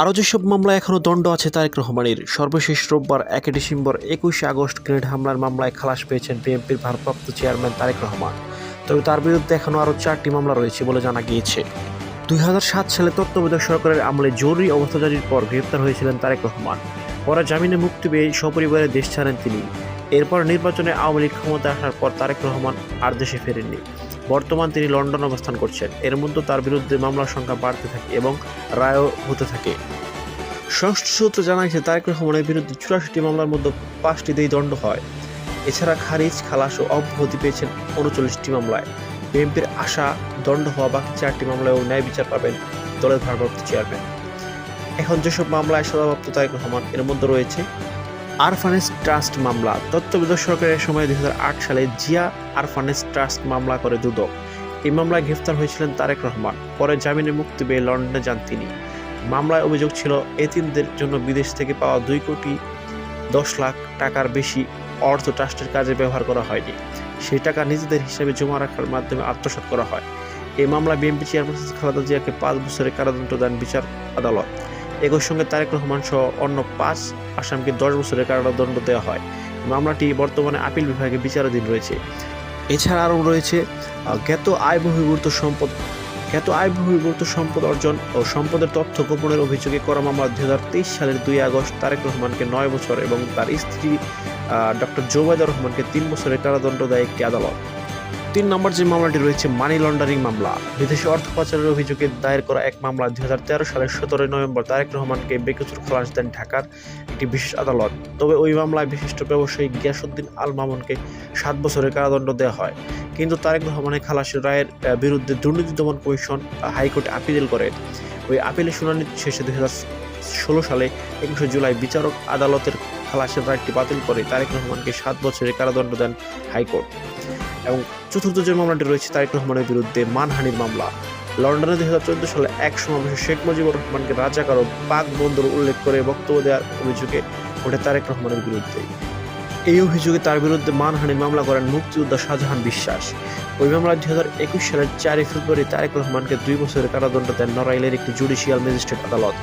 আরও যেসব মামলায় এখনও দণ্ড আছে, তারেক রহমানের, সর্বশেষ রোববার এক ডিসেম্বর একুশে আগস্ট গ্রেনেড হামলার মামলায় খালাস পেয়েছেন বিএনপির ভারপ্রাপ্ত চেয়ারম্যান তারেক রহমান। তবে তার বিরুদ্ধে এখনও আরও চারটি মামলা রয়েছে বলে জানা গিয়েছে। দুই হাজার সাত সালে তত্ত্বাবধায়ক সরকারের আমলে জরুরি অবস্থা জারির পর গ্রেপ্তার হয়েছিলেন তারেক রহমান। পরে জামিনে মুক্তি পেয়ে সপরিবারে দেশ ছাড়েন তিনি। এরপর নির্বাচনে আওয়ামী লীগ ক্ষমতায় আসার পর তারেক রহমান আর দেশে ফেরেননি। বর্তমান তিনি লন্ডন অবস্থান করছেন। এর মধ্যে তার বিরুদ্ধে মামলার সংখ্যা বাড়তে থাকে এবং রায়ও হতে থাকে। সংশ্লিষ্ট সূত্র জানা তারেক রহমানের বিরুদ্ধে চুরাশিটি মামলার মধ্যে পাঁচটিতেই দণ্ড হয়। এছাড়া খারিজ, খালাস ও অব্যাহতি পেয়েছেন উনচল্লিশটি মামলায়। বিএনপির আশা, দণ্ড হওয়া বাকি চারটি মামলায়ও ন্যায় বিচার পাবেন দলের ভারপ্রাপ্ত চেয়ারম্যান। এখন যেসব মামলায় সদাপ্রাপ্ত তারেক রহমান, এর মধ্যে রয়েছে আরফানেস ট্রাস্ট মামলা তত্ত্বাবধায়ক সরকারের সময় দুই হাজার আট সালে জিয়া আরফানেস ট্রাস্ট মামলা করে দুদক। এই মামলায় গ্রেফতার হয়েছিলেন তারেক রহমান, পরে জামিনে মুক্তি পেয়ে লন্ডনে যান তিনি। মামলায় অভিযোগ ছিল, এতিমদের জন্য বিদেশ থেকে পাওয়া দুই কোটি দশ লাখ টাকার বেশি অর্থ ট্রাস্টের কাজে ব্যবহার করা হয়নি। সেই টাকা নিজেদের হিসেবে জমা রাখার মাধ্যমে আত্মসাৎ করা হয়। এই মামলায় বিএনপি চেয়ারপারসন খালেদা জিয়াকে পাঁচ বছরের কারাদণ্ড দেন বিচার আদালত। একই সঙ্গে তারেক রহমান সহ অন্য পাঁচ আসামকে দশ বছরের কারাদণ্ড দেওয়া হয়। মামলাটি বর্তমানে আপিল বিভাগে বিচারাধীন রয়েছে। এছাড়া আরও রয়েছে জ্ঞাত আয় বহির্ভূত সম্পদ জ্ঞাত আয় বহির্ভূত সম্পদ অর্জন ও সম্পদের তথ্য গোপনের অভিযোগে করা মামলা দুই হাজার তেইশ সালের দুই আগস্ট তারেক রহমানকে নয় বছর এবং তার স্ত্রী ডক্টর জোবায়দা রহমানকে তিন বছরের কারাদণ্ড দেয় একটি আদালত। তিন নম্বর যে মামলাটি রয়েছে, মানি লন্ডারিং মামলা। বিদেশি অর্থ পাচারের অভিযোগে দায়ের করা এক মামলা দুই হাজার তেরো সালের সতেরোই নভেম্বর তারেক রহমানকে বেকসুর খালাস দেন ঢাকার একটি বিশেষ আদালত। তবে ওই মামলায় বিশিষ্ট ব্যবসায়ী গিয়াসুদ্দিন আল মামুনকে সাত বছরের কারাদণ্ড দেওয়া হয়। কিন্তু তারেক রহমানের খালাসের রায়ের বিরুদ্ধে দুর্নীতি দমন কমিশন হাইকোর্টে আপিল করে ওই আপিলের শুনানি শেষে দুই ষোলো সালে একুশে জুলাই বিচারক আদালতের খালাসের রায়টি বাতিল করে তারেক রহমানকে সাত বছরের কারাদণ্ড দেন হাইকোর্ট। এবং চতুর্থ যে মামলাটি রয়েছে, তারেক রহমানের বিরুদ্ধে মানহানির মামলা। লন্ডনে দুই হাজার চোদ্দ সালে এক সমাবেশে শেখ মুজিবুর রহমানকে রাজাকার ও পাক বন্দর উল্লেখ করে বক্তব্য দেওয়ার অভিযোগে ওঠে তারেক রহমানের বিরুদ্ধে। এই অভিযোগে তার বিরুদ্ধে মানহানির মামলা করেন মুক্তিযোদ্ধা শাহজাহান বিশ্বাস। ওই মামলায় দুই হাজার একুশ সালের চারই ফেব্রুয়ারি তারেক রহমানকে দুই বছরের কারাদণ্ড দেন নড়াইলের একটি জুডিশিয়াল ম্যাজিস্ট্রেট আদালত।